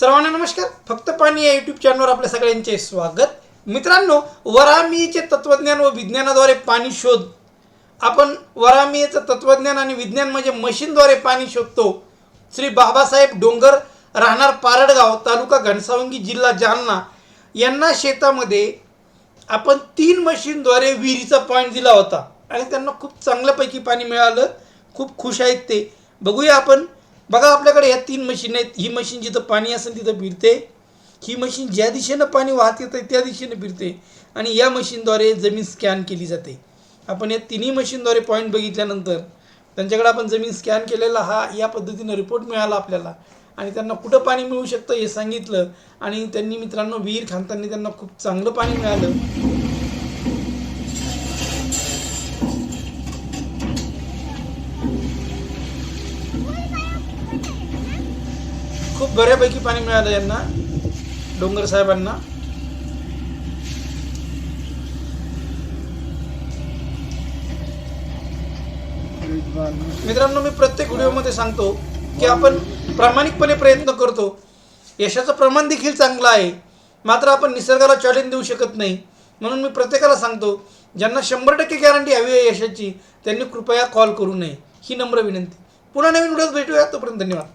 सर्वांना नमस्कार. फक्त पाणी या यूट्यूब चॅनलवर आपल्या सगळ्यांचे स्वागत. मित्रांनो वरामीचे तत्वज्ञान व विज्ञानाद्वारे पाणी शोध. आपण वरामीचं तत्वज्ञान आणि विज्ञान म्हणजे मशीनद्वारे पाणी शोधतो. श्री बाबासाहेब डोंगर राहणार पारडगाव तालुका घनसावंगी जिल्हा जालना. यांना शेतामध्ये आपण तीन मशीनद्वारे विहिरीचा पॉईंट दिला होता. आणि त्यांना खूप चांगल्यापैकी पाणी मिळालं. खूप खुश आहेत ते. बघूया आपण बघा आपल्याकडे ह्या तीन मशीन आहेत. ही मशीन जिथं पाणी असेल तिथं फिरते. ही मशीन ज्या दिशेनं पाणी वाहत येतं त्या दिशेनं फिरते. आणि या मशीनद्वारे जमीन स्कॅन केली जाते. आपण या तिन्ही मशीनद्वारे पॉईंट बघितल्यानंतर त्यांच्याकडे आपण जमीन स्कॅन केलेला हा या पद्धतीनं रिपोर्ट मिळाला आपल्याला. आणि त्यांना कुठं पाणी मिळू शकतं हे सांगितलं. आणि त्यांनी मित्रांनो विहीर खांदताना त्यांना खूप चांगलं पाणी मिळालं. खूप बऱ्यापैकी पाणी मिळालं यांना डोंगर साहेबांना. मित्रांनो मी प्रत्येक व्हिडिओमध्ये सांगतो की आपण प्रामाणिकपणे प्रयत्न करतो. यशाचं प्रमाण देखील चांगलं आहे. मात्र आपण निसर्गाला चॅलेंज देऊ शकत नाही. म्हणून मी प्रत्येकाला सांगतो ज्यांना शंभर टक्के गॅरंटी हवी आहे यशाची त्यांनी कृपया कॉल करू नये. ही नम्र विनंती. पुन्हा नवीन व्हिडिओ भेटूया. तोपर्यंत धन्यवाद.